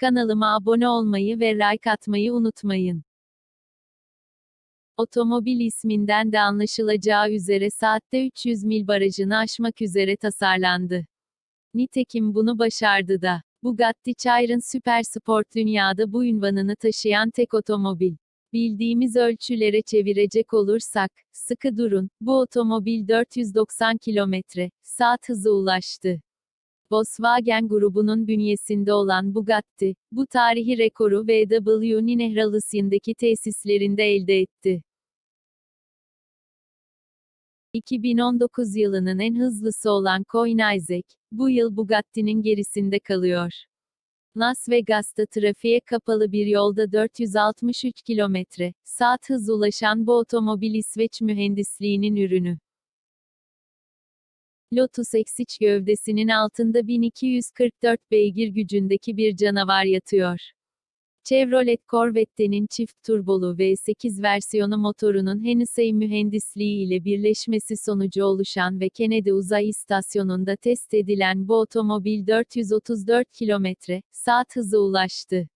Kanalıma abone olmayı ve like atmayı unutmayın. Otomobil isminden de anlaşılacağı üzere saatte 300 mil barajını aşmak üzere tasarlandı. Nitekim bunu başardı da. Bugatti Chiron süper sport dünyada bu ünvanını taşıyan tek otomobil. Bildiğimiz ölçülere çevirecek olursak, sıkı durun, bu otomobil 490 kilometre saat hızı ulaştı. Volkswagen grubunun bünyesinde olan Bugatti, bu tarihi rekoru VW Ninehralısı'ndaki tesislerinde elde etti. 2019 yılının en hızlısı olan Koenigsegg, bu yıl Bugatti'nin gerisinde kalıyor. Las Vegas'ta trafiğe kapalı bir yolda 463 kilometre saat hız ulaşan bu otomobil İsveç mühendisliğinin ürünü. Lotus Exige gövdesinin altında 1244 beygir gücündeki bir canavar yatıyor. Chevrolet Corvette'nin çift turbolu V8 versiyonu motorunun Hennessey mühendisliği ile birleşmesi sonucu oluşan ve Kennedy Uzay İstasyonu'nda test edilen bu otomobil 434 kilometre saat hızı ulaştı.